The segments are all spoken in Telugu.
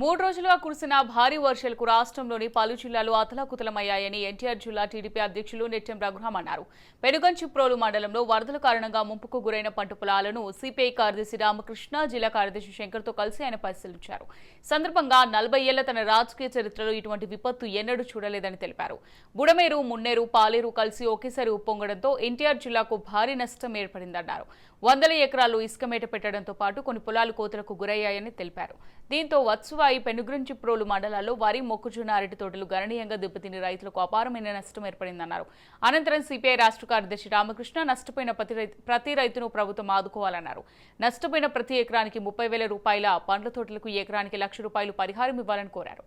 మూడు రోజులుగా కురిసిన భారీ వర్షాలకు రాష్ట్రంలోని పలు జిల్లాలు అతలాకుతలమయ్యాయని ఎన్టీఆర్ జిల్లా టీడీపీ అధ్యక్షులు నెట్టెం రఘురామ్ అన్నారు. పెనుగంచిప్రోలు మండలంలో వరదల కారణంగా ముంపుకు గురైన పంట పొలాలను సిపిఐ కార్యదర్శి రామకృష్ణ జిల్లా కార్యదర్శి శంకర్తో కలిసి ఆయన పరిశీలించారు. సందర్భంగా నలభై ఏళ్ళ తన రాజకీయ చరిత్రలో ఇటువంటి విపత్తు ఎన్నడూ చూడలేదని తెలిపారు. బుడమేరు మున్నేరు పాలేరు కలిసి ఒకేసారి ఉప్పొంగడంతో ఎన్టీఆర్ జిల్లాకు భారీ నష్టం ఏర్పడిందన్నారు. వందల ఎకరాలు ఇసుక మేట పెట్టడంతో పాటు కొన్ని పొలాలు కోతలకు గురయ్యాయని తెలిపారు. దీంతో వత్సువాయి పెనుగురించిప్రోలు మండలాల్లో వరి మొక్కజొన్న అరటి తోటలు గణనీయంగా దెబ్బతిని రైతులకు అపారమైన నష్టం ఏర్పడిందన్నారు. అనంతరం సిపిఐ రాష్ట్ర కార్యదర్శి రామకృష్ణ నష్టపోయిన ప్రతి రైతు ప్రతి రైతును ప్రభుత్వం ఆదుకోవాలన్నారు. నష్టపోయిన ప్రతి ఎకరానికి ముప్పై వేల రూపాయల పండ్ల తోటలకు ఎకరానికి లక్ష రూపాయలు పరిహారం ఇవ్వాలని కోరారు.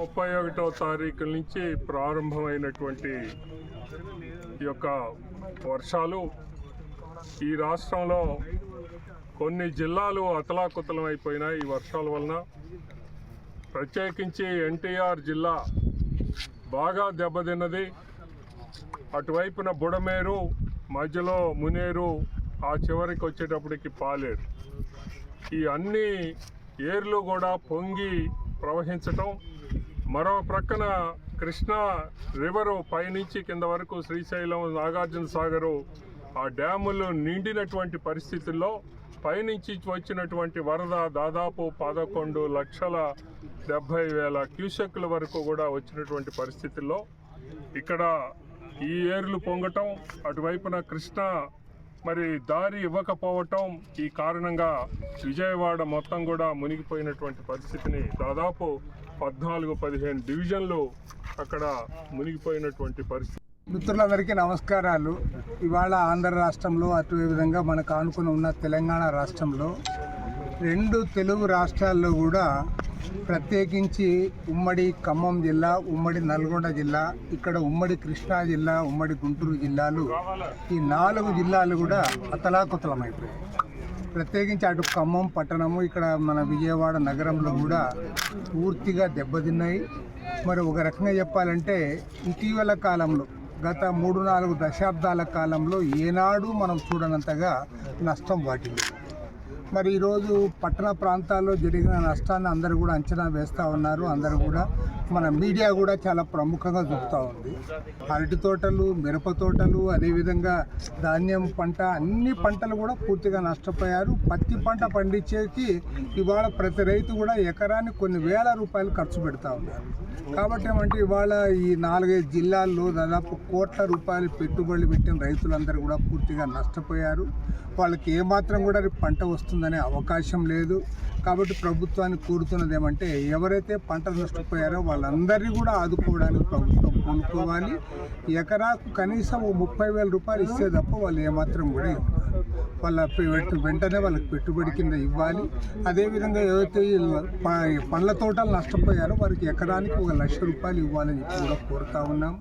ముప్పై ఒకటో తారీఖు నుంచి ప్రారంభమైనటువంటి ఈ యొక్క వర్షాలు ఈ రాష్ట్రంలో కొన్ని జిల్లాలు అతలాకుతలం అయిపోయినాయి ఈ వర్షాల వలన. ప్రత్యేకించి ఎన్టీఆర్ జిల్లా బాగా దెబ్బతిన్నది. అటువైపున బుడమేరు మధ్యలో మునేరు ఆ చివరికి వచ్చేటప్పటికి పాలేరు. ఈ అన్ని ఏర్లు కూడా పొంగి ప్రవహించటం. మరో ప్రక్కన కృష్ణా రివరు పైనుంచి కింద వరకు శ్రీశైలం నాగార్జున సాగరు ఆ డ్యాములు నిండినటువంటి పరిస్థితుల్లో పైనుంచి వచ్చినటువంటి వరద దాదాపు పదకొండు లక్షల డెబ్భై వేల క్యూసెక్ల వరకు కూడా వచ్చినటువంటి పరిస్థితుల్లో ఇక్కడ ఈ ఏర్లు పొంగటం అటువైపున కృష్ణ మరి దారి ఇవ్వకపోవటం ఈ కారణంగా విజయవాడ మొత్తం కూడా మునిగిపోయినటువంటి పరిస్థితిని దాదాపు పద్నాలుగు పదిహేను డివిజన్లు అక్కడ మునిగిపోయినటువంటి పరిస్థితి. మిత్రులందరికీ నమస్కారాలు. ఇవాళ ఆంధ్ర రాష్ట్రంలో అటు విధంగా మనకు ఆనుకుని ఉన్న తెలంగాణ రాష్ట్రంలో రెండు తెలుగు రాష్ట్రాల్లో కూడా ప్రత్యేకించి ఉమ్మడి ఖమ్మం జిల్లా ఉమ్మడి నల్గొండ జిల్లా ఇక్కడ ఉమ్మడి కృష్ణా జిల్లా ఉమ్మడి గుంటూరు జిల్లాలు ఈ నాలుగు జిల్లాలు కూడా అతలాకుతలమైపోయాయి. ప్రత్యేకించి అటు ఖమ్మం పట్టణము ఇక్కడ మన విజయవాడ నగరంలో కూడా పూర్తిగా దెబ్బతిన్నాయి. మరి ఒక రకంగా చెప్పాలంటే ఇటీవల కాలంలో గత మూడు నాలుగు దశాబ్దాల కాలంలో ఏనాడు మనం చూడనంతగా నష్టం వాటిల్లింది. మరి ఈరోజు పట్టణ ప్రాంతాల్లో జరిగిన నష్టాన్ని అందరూ కూడా అంచనా వేస్తూ ఉన్నారు. అందరూ కూడా మన మీడియా కూడా చాలా ప్రముఖంగా చూపుతూ ఉంది. అరటి తోటలు మిరప తోటలు అదేవిధంగా ధాన్యం పంట అన్ని పంటలు కూడా పూర్తిగా నష్టపోయారు. పత్తి పంట పండించేకి ఇవాళ ప్రతి రైతు కూడా ఎకరానికి కొన్ని వేల రూపాయలు ఖర్చు పెడతా ఉన్నారు. కాబట్టి ఏమంటే ఇవాళ ఈ నాలుగైదు జిల్లాల్లో దాదాపు కోట్ల రూపాయలు పెట్టుబడులు పెట్టిన రైతులందరూ కూడా పూర్తిగా నష్టపోయారు. వాళ్ళకి ఏమాత్రం కూడా పంట వస్తుంది వస్తుందనే అవకాశం లేదు. కాబట్టి ప్రభుత్వాన్ని కోరుతున్నది ఏమంటే ఎవరైతే పంట నష్టపోయారో వాళ్ళందరినీ కూడా ఆదుకోవడానికి ప్రభుత్వం కొనుక్కోవాలి ఎకరాకు కనీసం ముప్పై వేల రూపాయలు ఇస్తే తప్ప వాళ్ళు ఏమాత్రం కూడా ఇవ్వాలి వాళ్ళ వెంటనే వాళ్ళకి పెట్టుబడి కింద ఇవ్వాలి. అదేవిధంగా ఏదైతే పండ్ల తోటలు నష్టపోయారో వారికి ఎకరానికి ఒక లక్ష రూపాయలు ఇవ్వాలని చెప్పి కూడా కోరుతా ఉన్నాము